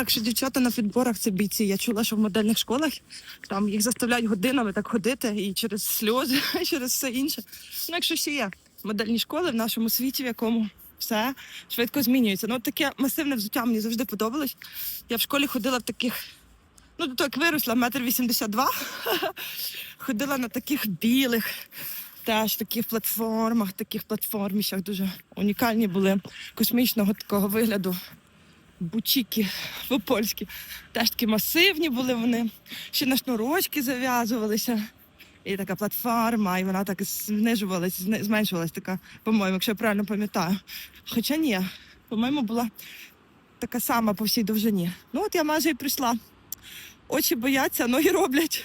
Так що дівчата на підборах це бійці. Я чула, що в модельних школах там їх заставляють годинами так ходити і через сльози, і через все інше. Ну, якщо ще є модельні школи в нашому світі, в якому все швидко змінюється. Ну, таке масивне взуття мені завжди подобалось. Я в школі ходила в таких, ну, до того як виросла, метр вісімдесят два. Ходила на таких білих, теж таких платформах, таких платформішах дуже унікальні були космічного такого вигляду. Бучіки по-польськи. Теж такі масивні були вони. Ще на шнурочки зав'язувалися. І така платформа, і вона так знижувалась, зни- зменшувалась така, по-моєму, якщо я правильно пам'ятаю. Хоча ні, по-моєму, була така сама по всій довжині. Ну от я майже і прийшла. Очі бояться, ноги роблять.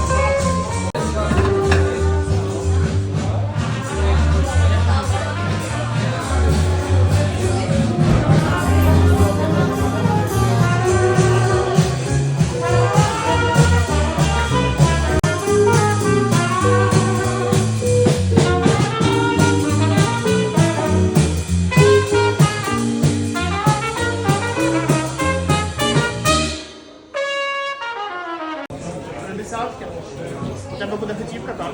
десятки. У тебе буде готівка, так?